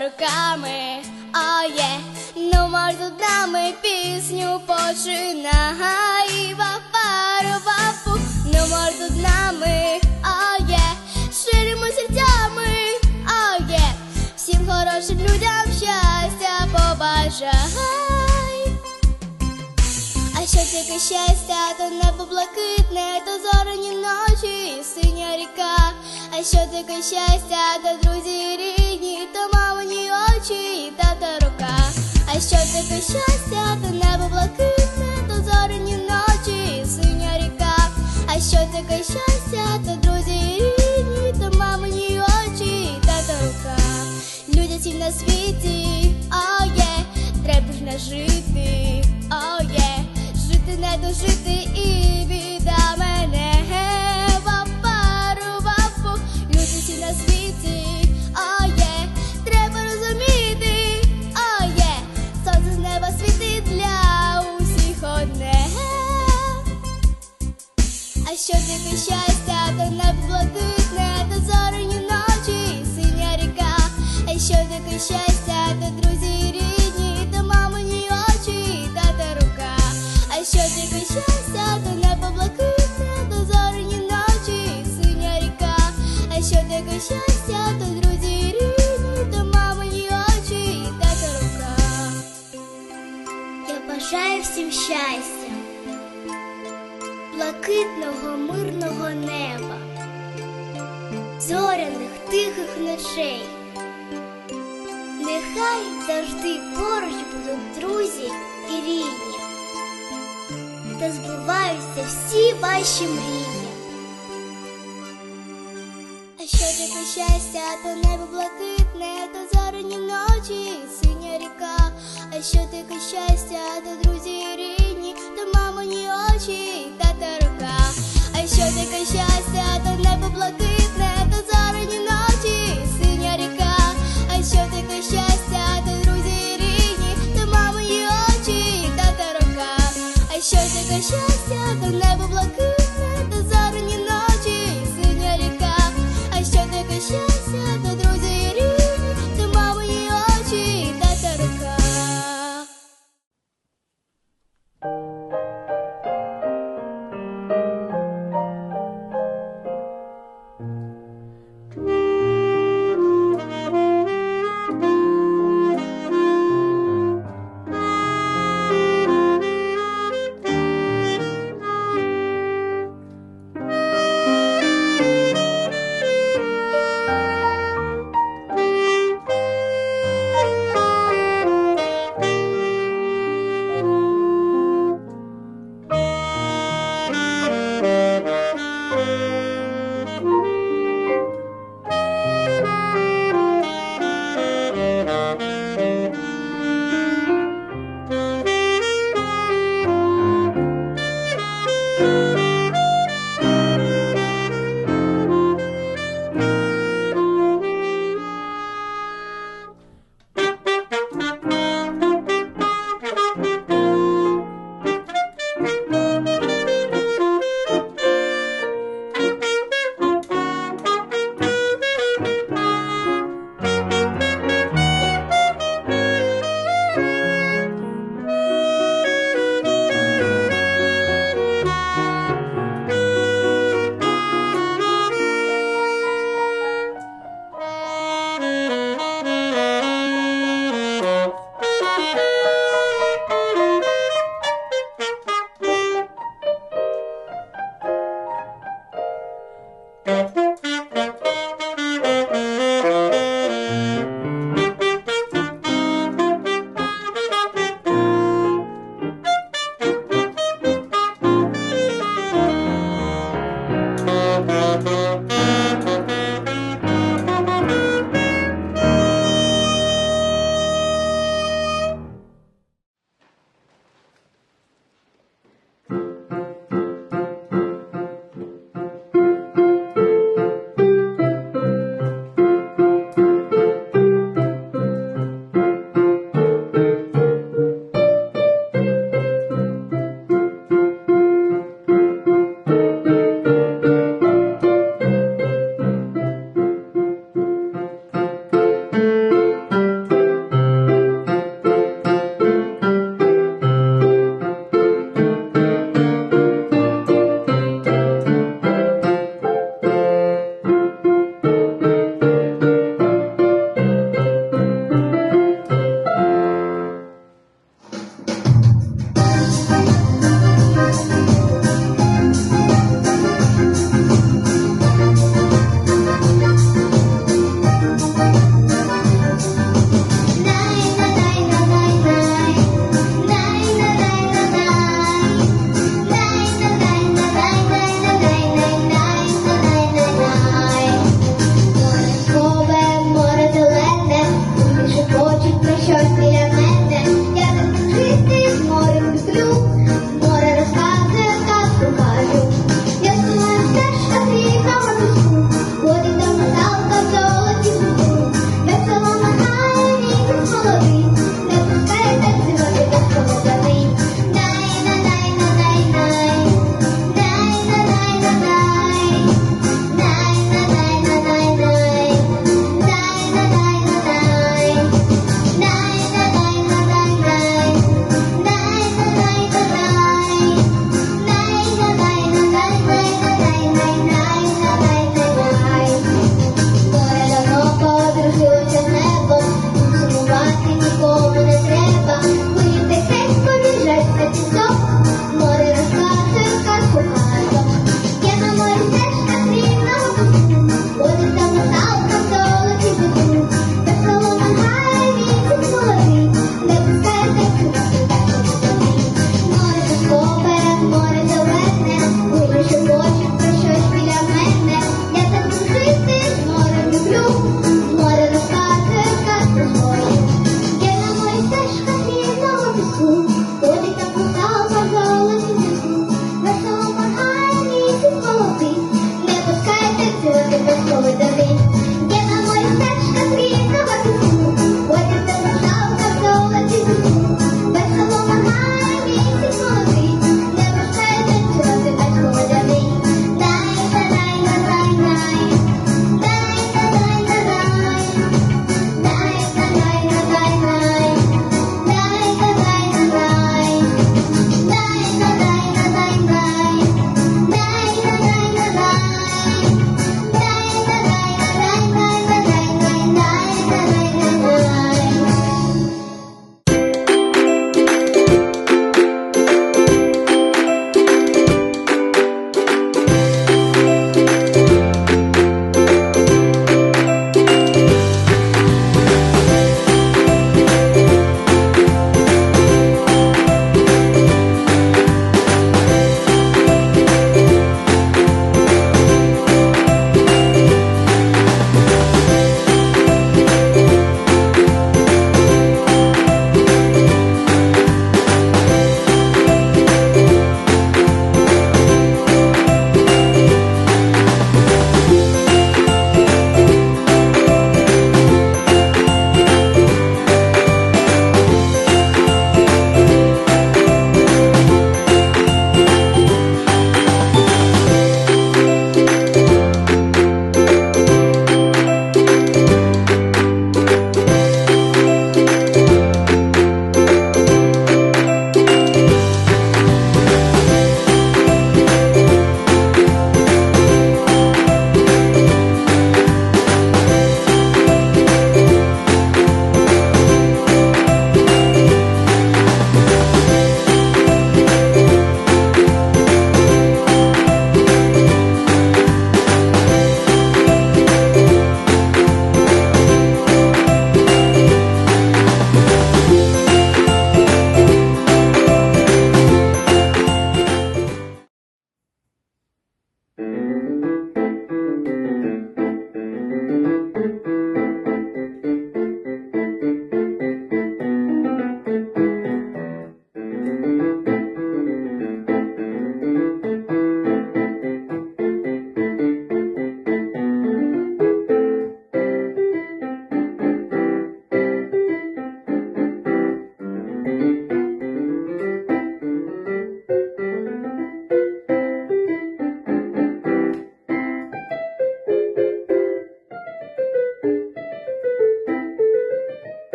руками, а є, ну морду нами пісню починай, вапару вапу, ну морду нами, а є, ширимо серцями, а є, всім хорошим людям щастя побажай. Що таке щастя, то небо блакитне, то зоряні ночі і синя ріка. А що таке щастя, то друзі рідні, то мамині очі і тата рука. А що таке щастя, то небо блакитне, то зоряні ночі і синя ріка. А що таке щастя, то друзі рідні, то мамині очі і тата рука. Люди всі на світі, а є, треба ж не жити, а є, не дожити і біда мене. Вапару, вапу, люди всі на світі, а є, треба розуміти, а є, сонце з неба світить для усіх одне. А що ти щастя, всім щастя, блакитного мирного неба, зоряних тихих ночей. Нехай завжди поруч будуть друзі і рідні, та збуваються всі ваші мрії. Що таке щастя, то небо блакитне, то зорені ночі, синя ріка. А що таке щастя, то друзі рідні, то мамині очі, тата рука. А що таке щастя, то небо блакитне, то зорені ночі, Thank you.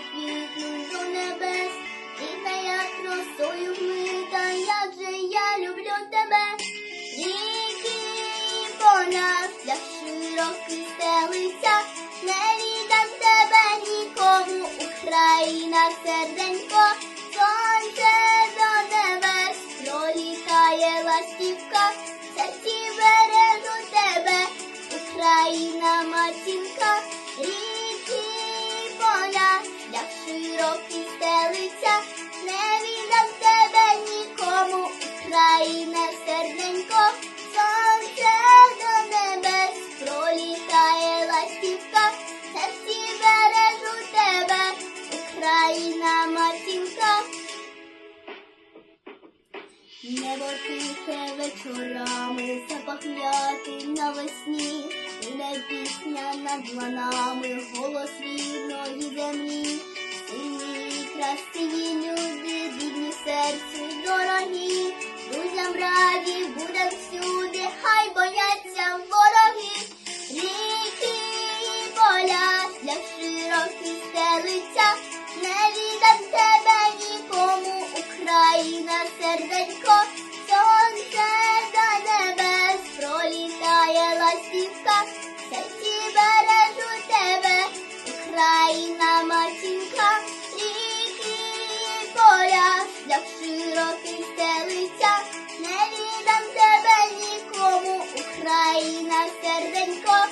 Квітнуть до небес, і та як росою вмита, як же я люблю тебе, ріки і поля, для широких Небо тихе вечорами, запах м'яти навесні, Іде пісня над ланами, голос рідної землі, сині красиві люди, бідні серцю дорогі, друзям раді будем всюди, хай бояться вороги, ріки і поля для широких стелиця, не віддам тебе Україна, серденько, сонце до небес, пролітає ластівка, серці бережу тебе, Україна, матінка, ріки і поля, для широких стелиця, не віддам тебе нікому, Україна, серденько,